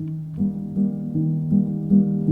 thank you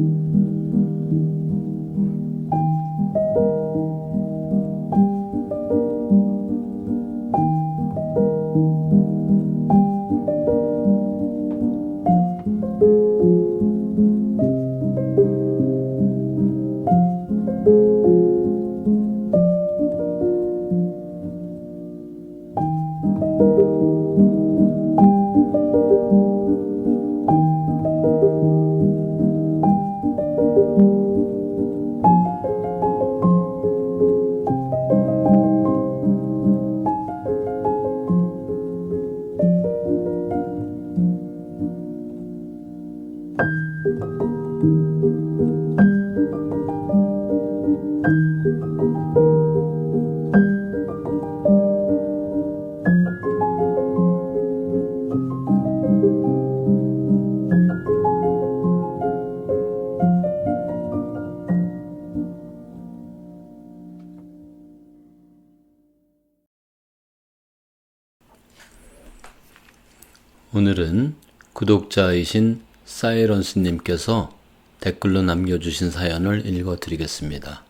오늘은 구독자이신 사이런스님께서 댓글로 남겨주신 사연을 읽어드리겠습니다.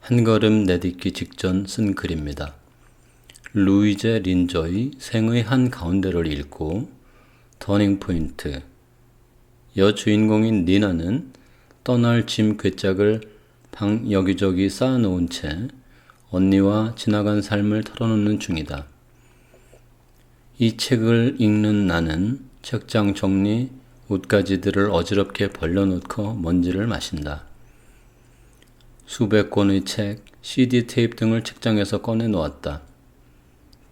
한 걸음 내딛기 직전 쓴 글입니다. 루이제 린저의 생의 한 가운데를 읽고 터닝 포인트 여주인공인 니나는 떠날 짐 괴짝을 방 여기저기 쌓아놓은 채 언니와 지나간 삶을 털어놓는 중이다. 이 책을 읽는 나는 책장 정리, 옷가지들을 어지럽게 벌려놓고 먼지를 마신다. 수백 권의 책, CD 테이프 등을 책장에서 꺼내 놓았다.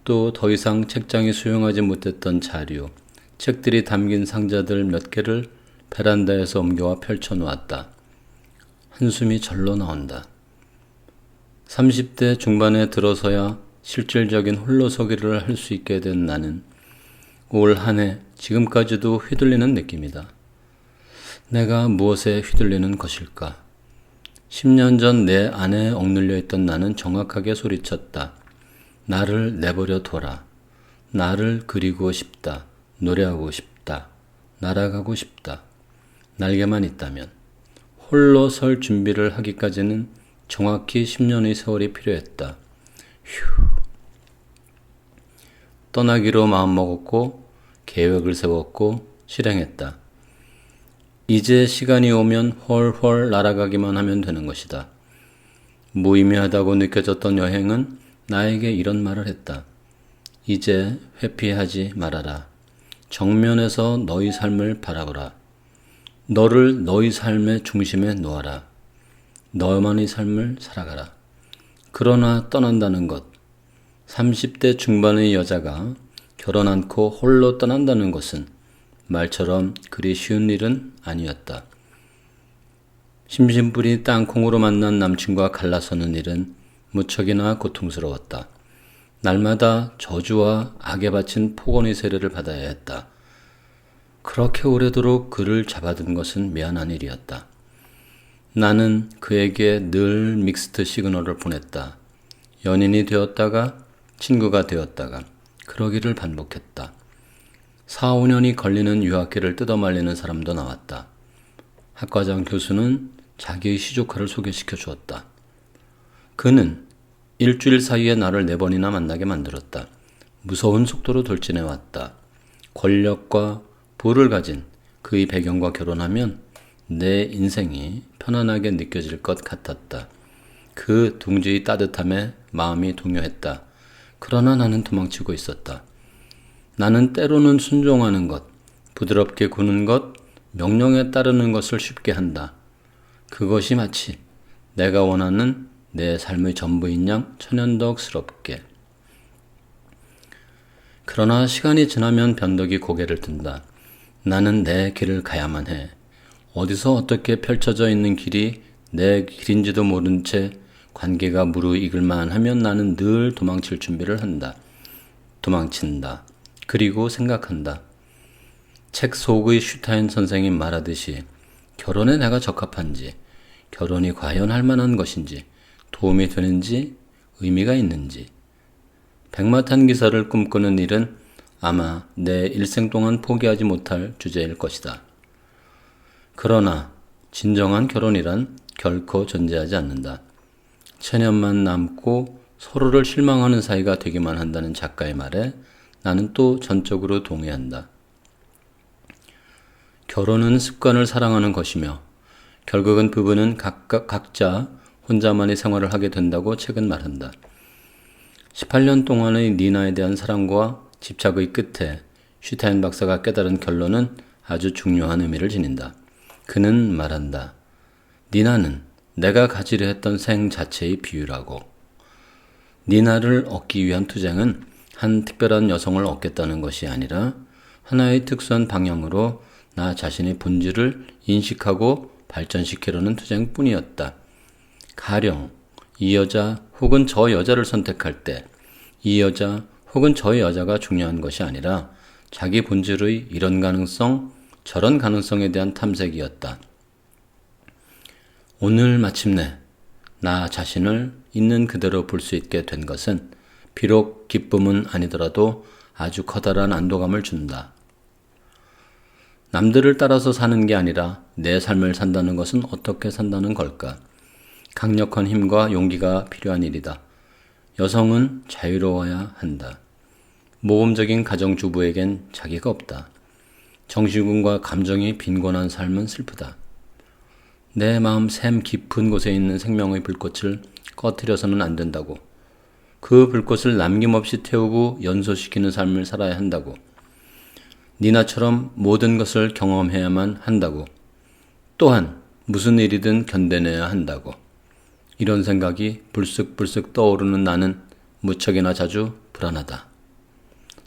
또 더 이상 책장이 수용하지 못했던 자료, 책들이 담긴 상자들 몇 개를 베란다에서 옮겨와 펼쳐 놓았다. 한숨이 절로 나온다. 30대 중반에 들어서야 실질적인 홀로서기를 할 수 있게 된 나는 올 한 해 지금까지도 휘둘리는 느낌이다. 내가 무엇에 휘둘리는 것일까? 10년 전 내 안에 억눌려 있던 나는 정확하게 소리쳤다. 나를 내버려 둬라. 나를 그리고 싶다. 노래하고 싶다. 날아가고 싶다. 날개만 있다면. 홀로 설 준비를 하기까지는 정확히 10년의 세월이 필요했다. 휴. 떠나기로 마음먹었고 계획을 세웠고 실행했다. 이제 시간이 오면 훨훨 날아가기만 하면 되는 것이다. 무의미하다고 느껴졌던 여행은 나에게 이런 말을 했다. 이제 회피하지 말아라. 정면에서 너희 삶을 바라보라. 너를 너희 삶의 중심에 놓아라. 너만의 삶을 살아가라. 그러나 떠난다는 것, 30대 중반의 여자가 결혼 않고 홀로 떠난다는 것은 말처럼 그리 쉬운 일은 아니었다. 심심풀이 땅콩으로 만난 남친과 갈라서는 일은 무척이나 고통스러웠다. 날마다 저주와 악에 바친 폭언의 세례를 받아야 했다. 그렇게 오래도록 그를 잡아둔 것은 미안한 일이었다. 나는 그에게 늘 믹스트 시그널을 보냈다. 연인이 되었다가 친구가 되었다가 그러기를 반복했다. 4, 5년이 걸리는 유학기를 뜯어말리는 사람도 나왔다. 학과장 교수는 자기의 시조카를 소개시켜 주었다. 그는 일주일 사이에 나를 네 번이나 만나게 만들었다. 무서운 속도로 돌진해 왔다. 권력과 부를 가진 그의 배경과 결혼하면 내 인생이 편안하게 느껴질 것 같았다. 그 둥지의 따뜻함에 마음이 동요했다. 그러나 나는 도망치고 있었다. 나는 때로는 순종하는 것, 부드럽게 구는 것, 명령에 따르는 것을 쉽게 한다. 그것이 마치 내가 원하는 내 삶의 전부인 양 천연덕스럽게. 그러나 시간이 지나면 변덕이 고개를 든다. 나는 내 길을 가야만 해. 어디서 어떻게 펼쳐져 있는 길이 내 길인지도 모른 채 관계가 무르익을만 하면 나는 늘 도망칠 준비를 한다. 도망친다. 그리고 생각한다. 책 속의 슈타인 선생이 말하듯이 결혼에 내가 적합한지, 결혼이 과연 할 만한 것인지, 도움이 되는지, 의미가 있는지. 백마탄 기사를 꿈꾸는 일은 아마 내 일생 동안 포기하지 못할 주제일 것이다. 그러나 진정한 결혼이란 결코 존재하지 않는다. 천년만 남고 서로를 실망하는 사이가 되기만 한다는 작가의 말에 나는 또 전적으로 동의한다. 결혼은 습관을 사랑하는 것이며 결국은 부부는 각각 각자 혼자만의 생활을 하게 된다고 책은 말한다. 18년 동안의 니나에 대한 사랑과 집착의 끝에 슈타인 박사가 깨달은 결론은 아주 중요한 의미를 지닌다. 그는 말한다. 니나는 내가 가지려 했던 생 자체의 비유라고. 니나를 얻기 위한 투쟁은 한 특별한 여성을 얻겠다는 것이 아니라 하나의 특수한 방향으로 나 자신의 본질을 인식하고 발전시키려는 투쟁뿐이었다. 가령 이 여자 혹은 저 여자를 선택할 때 이 여자 혹은 저 여자가 중요한 것이 아니라 자기 본질의 이런 가능성, 저런 가능성에 대한 탐색이었다. 오늘 마침내 나 자신을 있는 그대로 볼 수 있게 된 것은 비록 기쁨은 아니더라도 아주 커다란 안도감을 준다. 남들을 따라서 사는 게 아니라 내 삶을 산다는 것은 어떻게 산다는 걸까? 강력한 힘과 용기가 필요한 일이다. 여성은 자유로워야 한다. 모범적인 가정주부에겐 자기가 없다. 정신군과 감정이 빈곤한 삶은 슬프다. 내 마음 샘 깊은 곳에 있는 생명의 불꽃을 꺼뜨려서는 안 된다고. 그 불꽃을 남김없이 태우고 연소시키는 삶을 살아야 한다고. 니나처럼 모든 것을 경험해야만 한다고. 또한 무슨 일이든 견뎌내야 한다고. 이런 생각이 불쑥불쑥 떠오르는 나는 무척이나 자주 불안하다.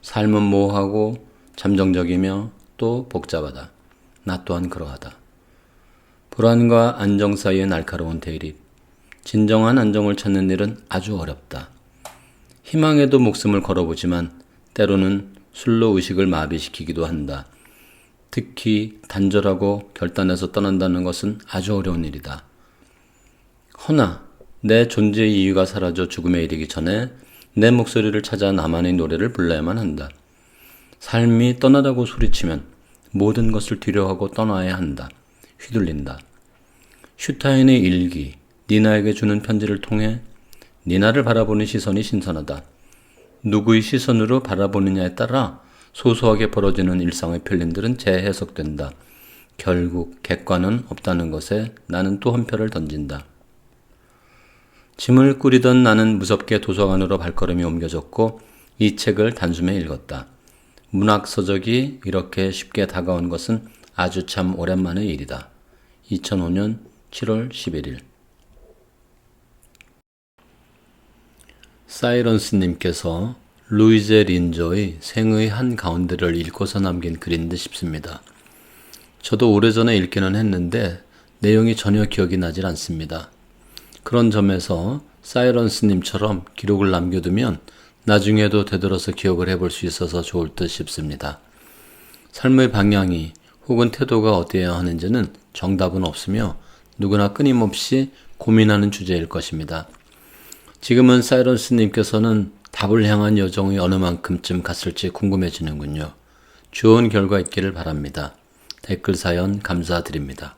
삶은 모호하고 잠정적이며 또 복잡하다. 나 또한 그러하다. 불안과 안정 사이의 날카로운 대립. 진정한 안정을 찾는 일은 아주 어렵다. 희망에도 목숨을 걸어보지만 때로는 술로 의식을 마비시키기도 한다. 특히 단절하고 결단해서 떠난다는 것은 아주 어려운 일이다. 허나 내 존재의 이유가 사라져 죽음에 이르기 전에 내 목소리를 찾아 나만의 노래를 불러야만 한다. 삶이 떠나다고 소리치면 모든 것을 뒤로하고 떠나야 한다. 휘둘린다. 슈타인의 일기, 니나에게 주는 편지를 통해 니나를 바라보는 시선이 신선하다. 누구의 시선으로 바라보느냐에 따라 소소하게 벌어지는 일상의 편린들은 재해석된다. 결국 객관은 없다는 것에 나는 또 한 표를 던진다. 짐을 꾸리던 나는 무섭게 도서관으로 발걸음이 옮겨졌고 이 책을 단숨에 읽었다. 문학 서적이 이렇게 쉽게 다가온 것은 아주 참 오랜만의 일이다. 2005년 7월 11일 사이런스님께서 루이제 린조의 생의 한 가운데를 읽고서 남긴 글인 듯 싶습니다. 저도 오래전에 읽기는 했는데 내용이 전혀 기억이 나질 않습니다. 그런 점에서 사이런스님처럼 기록을 남겨두면 나중에도 되돌아서 기억을 해볼 수 있어서 좋을 듯 싶습니다. 삶의 방향이 혹은 태도가 어디어야 하는지는 정답은 없으며 누구나 끊임없이 고민하는 주제일 것입니다. 지금은 사이런스님께서는 답을 향한 여정이 어느 만큼쯤 갔을지 궁금해지는군요. 좋은 결과 있기를 바랍니다. 댓글 사연 감사드립니다.